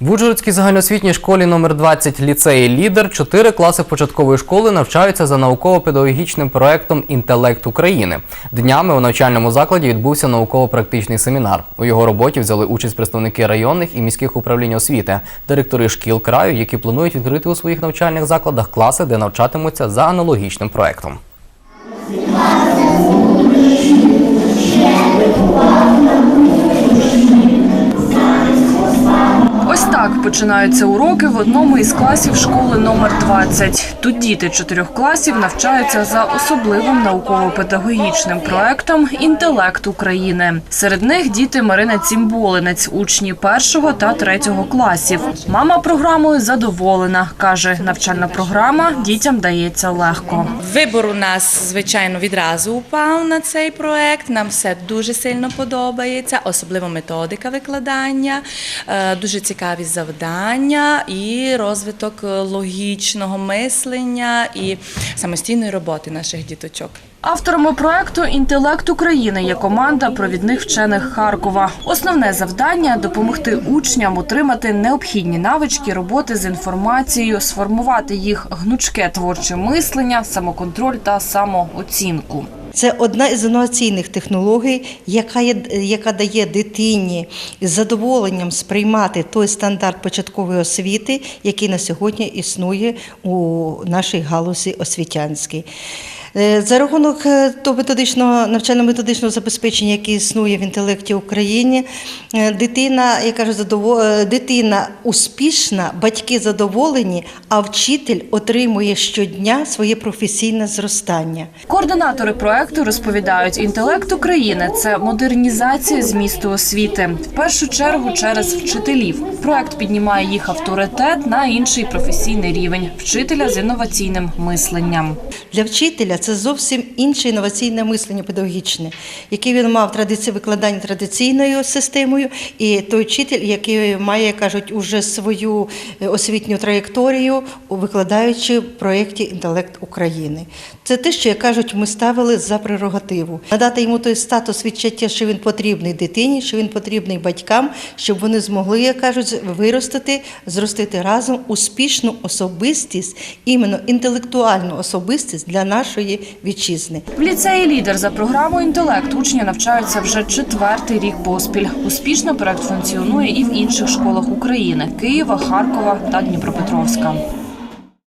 В Ужгородській загальноосвітній школі номер 20 ліцеї Лідер чотири класи початкової школи навчаються за науково-педагогічним проектом Інтелект України. Днями у навчальному закладі відбувся науково-практичний семінар. У його роботі взяли участь представники районних і міських управлінь освіти, директори шкіл краю, які планують відкрити у своїх навчальних закладах класи, де навчатимуться за аналогічним проектом. Починаються уроки в одному із класів школи номер 20. Тут діти чотирьох класів навчаються за особливим науково-педагогічним проектом Інтелект України. Серед них діти Марина Цімболинець, учні першого та третього класів. Мама програмою задоволена. каже, навчальна програма дітям дається легко. Вибор у нас, звичайно, відразу упав на цей проект. Нам все дуже сильно подобається, особливо методика викладання, е, дуже цікаві завдання і розвиток е, логічного мислення і самостійної роботи наших діточок. Авторами проекту Інтелект України є команда провідних вчених Харкова. Основне завдання допомогти учням отримати необхідні навички роботи з інформацією, сформувати їх гнучке творче мислення, самоконтроль та самооцінку. Це одна із інноваційних технологій, яка, є, яка дає дитині з задоволенням сприймати той стандарт початкової освіти, який на сьогодні існує у нашій галузі освітянській. Е, За рахунок е, того методичного навчально-методичного забезпечення, яке існує в інтелекті України, е, дитина, я кажу, е, дитина успішна, батьки задоволені, а вчитель отримує щодня своє професійне зростання. Координатори проекту розповідають, інтелект України це модернізація змісту освіти. В першу чергу через вчителів. Проект піднімає їх авторитет на інший професійний рівень вчителя з інноваційним мисленням. Для вчителя це зовсім інше інноваційне мислення педагогічне, яке він мав традиції викладання традиційною системою, і той вчитель, який має, кажуть, уже свою е, освітню траєкторію, викладаючи в проєкті Інтелект України. Це те, що як кажуть, ми ставили за прерогативу. Надати йому той статус відчуття, що він потрібний дитині, що він потрібний батькам, щоб вони змогли, як кажуть, виростити, зростити разом успішну особистість, іменно інтелектуальну особистість для вітчизни. В ліцеї лідер за програмою інтелект учні навчаються вже четвертий рік поспіль. Успішно проект функціонує і в інших школах України Києва, Харкова та Дніпропетровська.